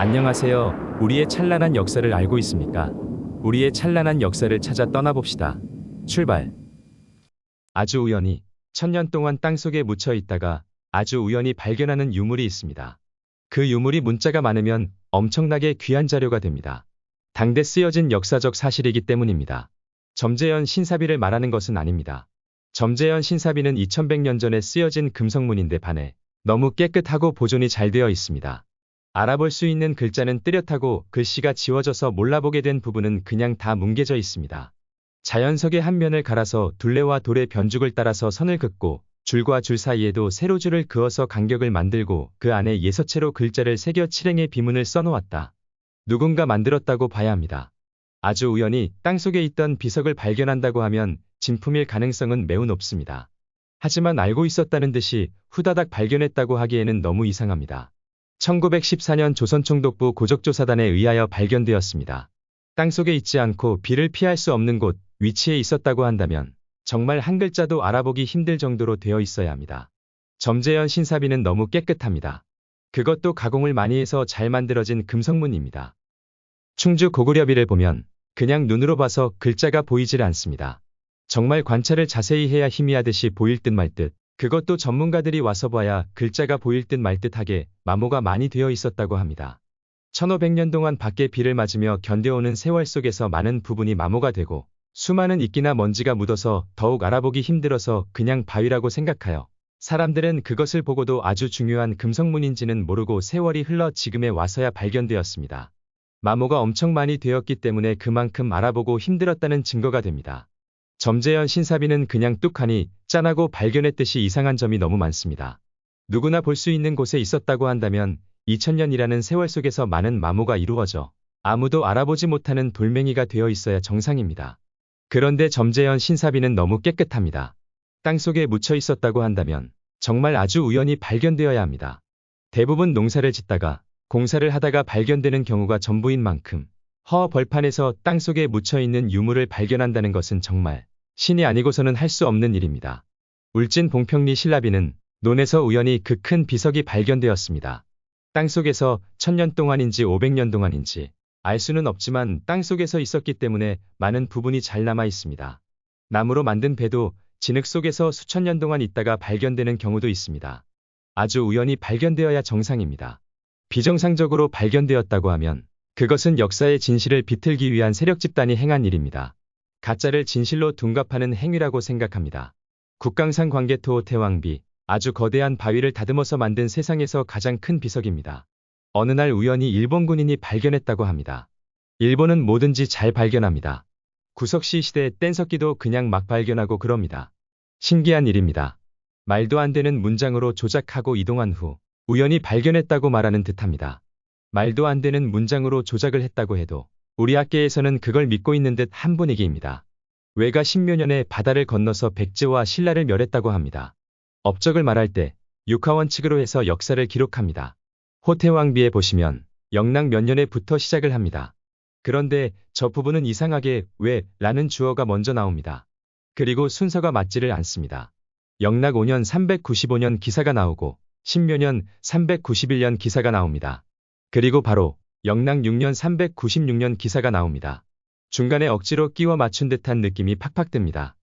안녕하세요. 우리의 찬란한 역사를 알고 있습니까? 우리의 찬란한 역사를 찾아 떠나봅시다. 출발. 아주 우연히 천년 동안 땅속에 묻혀 있다가 아주 우연히 발견하는 유물이 있습니다. 그 유물이 문자가 많으면 엄청나게 귀한 자료가 됩니다. 당대 쓰여진 역사적 사실이기 때문입니다. 점재현 신사비를 말하는 것은 아닙니다. 점재현 신사비는 2100년 전에 쓰여진 금성문인데 반해 너무 깨끗하고 보존이 잘 되어 있습니다. 알아볼 수 있는 글자는 뚜렷하고 글씨가 지워져서 몰라보게 된 부분은 그냥 다 뭉개져 있습니다. 자연석의 한 면을 갈아서 둘레와 돌의 변죽을 따라서 선을 긋고 줄과 줄 사이에도 세로 줄을 그어서 간격을 만들고 그 안에 예서체로 글자를 새겨 칠행의 비문을 써놓았다. 누군가 만들었다고 봐야 합니다. 아주 우연히 땅속에 있던 비석을 발견한다고 하면 진품일 가능성은 매우 높습니다. 하지만 알고 있었다는 듯이 후다닥 발견했다고 하기에는 너무 이상합니다. 1914년 조선총독부 고적조사단에 의하여 발견되었습니다. 땅속에 있지 않고 비를 피할 수 없는 곳, 위치에 있었다고 한다면 정말 한 글자도 알아보기 힘들 정도로 되어 있어야 합니다. 점재현 신사비는 너무 깨끗합니다. 그것도 가공을 많이 해서 잘 만들어진 금성문입니다. 충주 고구려비를 보면 그냥 눈으로 봐서 글자가 보이질 않습니다. 정말 관찰을 자세히 해야 희미하듯이 보일 듯 말 듯, 그것도 전문가들이 와서 봐야 글자가 보일 듯 말 듯하게 마모가 많이 되어 있었다고 합니다. 1500년 동안 밖에 비를 맞으며 견뎌오는 세월 속에서 많은 부분이 마모가 되고 수많은 이끼나 먼지가 묻어서 더욱 알아보기 힘들어서 그냥 바위라고 생각하여 사람들은 그것을 보고도 아주 중요한 금성문인지는 모르고 세월이 흘러 지금에 와서야 발견되었습니다. 마모가 엄청 많이 되었기 때문에 그만큼 알아보고 힘들었다는 증거가 됩니다. 점재현 신사비는 그냥 뚝하니 짠하고 발견했듯이 이상한 점이 너무 많습니다. 누구나 볼 수 있는 곳에 있었다고 한다면 2000년이라는 세월 속에서 많은 마모가 이루어져 아무도 알아보지 못하는 돌멩이가 되어 있어야 정상입니다. 그런데 점재현 신사비는 너무 깨끗합니다. 땅속에 묻혀 있었다고 한다면 정말 아주 우연히 발견되어야 합니다. 대부분 농사를 짓다가 공사를 하다가 발견되는 경우가 전부인 만큼 허 벌판에서 땅속에 묻혀 있는 유물을 발견한다는 것은 정말 신이 아니고서는 할 수 없는 일입니다. 울진 봉평리 신라비는 논에서 우연히 그 큰 비석이 발견되었습니다. 땅속에서 천년 동안인지 500년 동안인지 알 수는 없지만 땅속에서 있었기 때문에 많은 부분이 잘 남아 있습니다. 나무로 만든 배도 진흙 속에서 수천 년 동안 있다가 발견되는 경우도 있습니다. 아주 우연히 발견되어야 정상입니다. 비정상적으로 발견되었다고 하면 그것은 역사의 진실을 비틀기 위한 세력 집단이 행한 일입니다. 가짜를 진실로 둔갑하는 행위라고 생각합니다. 국강산 광개토 태왕비, 아주 거대한 바위를 다듬어서 만든 세상에서 가장 큰 비석입니다. 어느 날 우연히 일본 군인이 발견했다고 합니다. 일본은 뭐든지 잘 발견합니다. 구석시 시대 뗀석기도 그냥 막 발견하고 그럽니다. 신기한 일입니다. 말도 안 되는 문장으로 조작하고 이동한 후 우연히 발견했다고 말하는 듯합니다. 말도 안 되는 문장으로 조작을 했다고 해도 우리 학계에서는 그걸 믿고 있는 듯 한 분위기입니다. 외가 십묘년에 바다를 건너서 백제와 신라를 멸했다고 합니다. 업적을 말할 때 육하원칙으로 해서 역사를 기록합니다. 호태왕비에 보시면 영락 몇 년에부터 시작을 합니다. 그런데 저 부분은 이상하게 왜 라는 주어가 먼저 나옵니다. 그리고 순서가 맞지를 않습니다. 영락 5년 395년 기사가 나오고 신묘년 391년 기사가 나옵니다. 그리고 바로 영락 6년 396년 기사가 나옵니다. 중간에 억지로 끼워 맞춘 듯한 느낌이 팍팍 듭니다.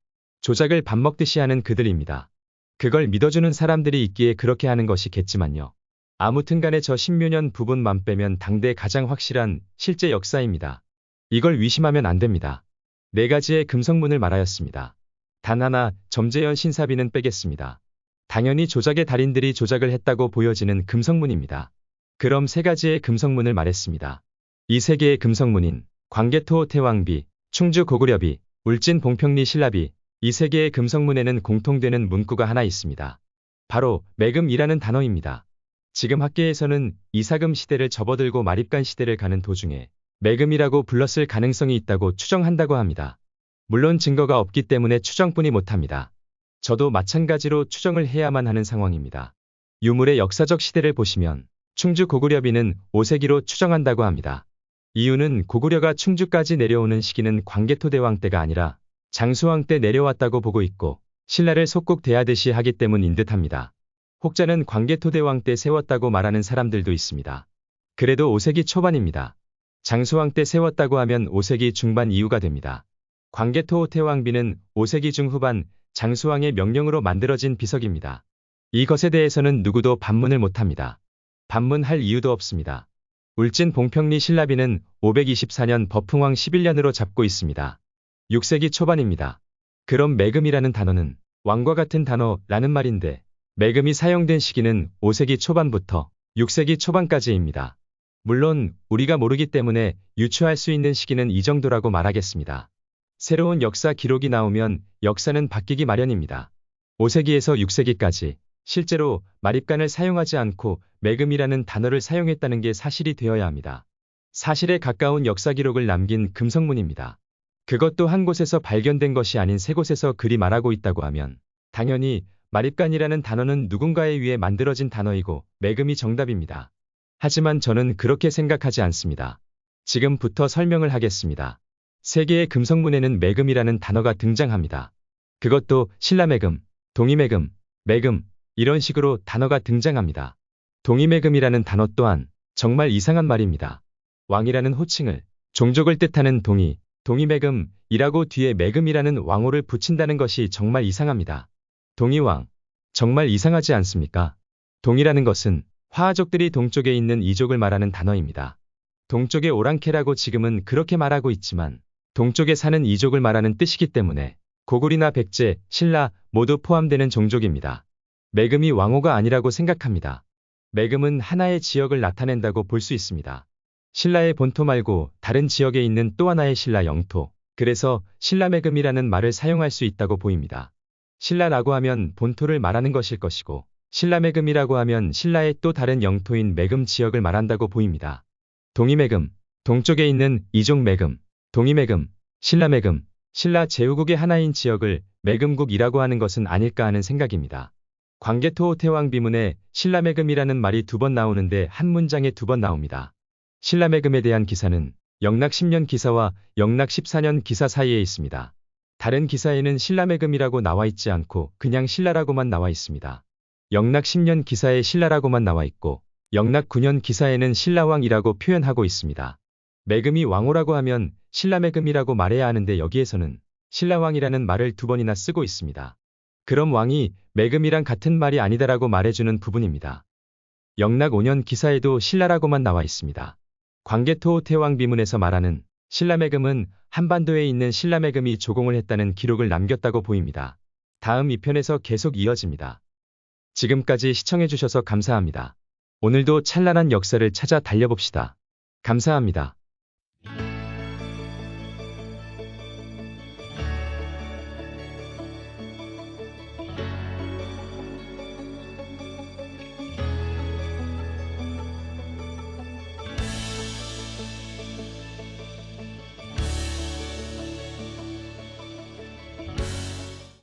조작을 밥 먹듯이 하는 그들입니다. 그걸 믿어주는 사람들이 있기에 그렇게 하는 것이겠지만요. 아무튼 간에 저 신묘년 부분만 빼면 당대 가장 확실한 실제 역사입니다. 이걸 위심하면 안 됩니다. 네 가지의 금성문을 말하였습니다. 단 하나 점재현 신사비는 빼겠습니다. 당연히 조작의 달인들이 조작을 했다고 보여지는 금성문입니다. 그럼 세 가지의 금성문을 말했습니다. 이 세 개의 금성문인 광개토 태왕비, 충주 고구려비, 울진 봉평리 신라비, 이 세 개의 금성문에는 공통되는 문구가 하나 있습니다. 바로 매금이라는 단어입니다. 지금 학계에서는 이사금 시대를 접어들고 마립간 시대를 가는 도중에 매금이라고 불렀을 가능성이 있다고 추정한다고 합니다. 물론 증거가 없기 때문에 추정뿐이 못합니다. 저도 마찬가지로 추정을 해야만 하는 상황입니다. 유물의 역사적 시대를 보시면 충주 고구려비는 5세기로 추정한다고 합니다. 이유는 고구려가 충주까지 내려오는 시기는 광개토대왕 때가 아니라 장수왕 때 내려왔다고 보고 있고 신라를 속국 대하듯이 하기 때문인 듯합니다. 혹자는 광개토대왕 때 세웠다고 말하는 사람들도 있습니다. 그래도 5세기 초반입니다. 장수왕 때 세웠다고 하면 5세기 중반 이후가 됩니다. 광개토 태왕비는 5세기 중후반 장수왕의 명령으로 만들어진 비석입니다. 이것에 대해서는 누구도 반문을 못합니다. 반문할 이유도 없습니다. 울진 봉평리 신라비는 524년 버풍왕 11년으로 잡고 있습니다. 6세기 초반입니다. 그럼 매금이라는 단어는 왕과 같은 단어라는 말인데 매금이 사용된 시기는 5세기 초반부터 6세기 초반까지입니다. 물론 우리가 모르기 때문에 유추할 수 있는 시기는 이 정도라고 말하겠습니다. 새로운 역사 기록이 나오면 역사는 바뀌기 마련입니다. 5세기에서 6세기까지 실제로 마립간을 사용하지 않고 매금이라는 단어를 사용했다는 게 사실이 되어야 합니다. 사실에 가까운 역사 기록을 남긴 금성문입니다. 그것도 한 곳에서 발견된 것이 아닌 세 곳에서 글이 말하고 있다고 하면 당연히 마립간이라는 단어는 누군가에 의해 만들어진 단어이고 매금이 정답입니다. 하지만 저는 그렇게 생각하지 않습니다. 지금부터 설명을 하겠습니다. 세계의 금성문에는 매금이라는 단어가 등장합니다. 그것도 신라매금, 동이매금, 매금 이런 식으로 단어가 등장합니다. 동이매금이라는 단어 또한 정말 이상한 말입니다. 왕이라는 호칭을 종족을 뜻하는 동이, 동이매금이라고 뒤에 매금이라는 왕호를 붙인다는 것이 정말 이상합니다. 동이왕. 정말 이상하지 않습니까? 동이라는 것은 화하족들이 동쪽에 있는 이족을 말하는 단어입니다. 동쪽의 오랑캐라고 지금은 그렇게 말하고 있지만 동쪽에 사는 이족을 말하는 뜻이기 때문에 고구리나 백제, 신라 모두 포함되는 종족입니다. 매금이 왕호가 아니라고 생각합니다. 매금은 하나의 지역을 나타낸다고 볼 수 있습니다. 신라의 본토 말고 다른 지역에 있는 또 하나의 신라 영토, 그래서 신라매금이라는 말을 사용할 수 있다고 보입니다. 신라라고 하면 본토를 말하는 것일 것이고 신라매금이라고 하면 신라의 또 다른 영토인 매금 지역을 말한다고 보입니다. 동이매금, 동쪽에 있는 이종매금, 동이매금, 신라매금, 신라 제후국의 하나인 지역을 매금국이라고 하는 것은 아닐까 하는 생각입니다. 광개토 태왕 비문에 신라매금이라는 말이 두 번 나오는데 한 문장에 두 번 나옵니다. 신라매금에 대한 기사는 영락 10년 기사와 영락 14년 기사 사이에 있습니다. 다른 기사에는 신라매금이라고 나와 있지 않고 그냥 신라라고만 나와 있습니다. 영락 10년 기사에 신라라고만 나와 있고 영락 9년 기사에는 신라왕이라고 표현하고 있습니다. 매금이 왕호라고 하면 신라매금이라고 말해야 하는데 여기에서는 신라왕이라는 말을 두 번이나 쓰고 있습니다. 그럼 왕이 매금이랑 같은 말이 아니다라고 말해주는 부분입니다. 영락 5년 기사에도 신라라고만 나와 있습니다. 광개토 태왕 비문에서 말하는 신라매금은 한반도에 있는 신라매금이 조공을 했다는 기록을 남겼다고 보입니다. 다음 2편에서 계속 이어집니다. 지금까지 시청해주셔서 감사합니다. 오늘도 찬란한 역사를 찾아 달려봅시다. 감사합니다.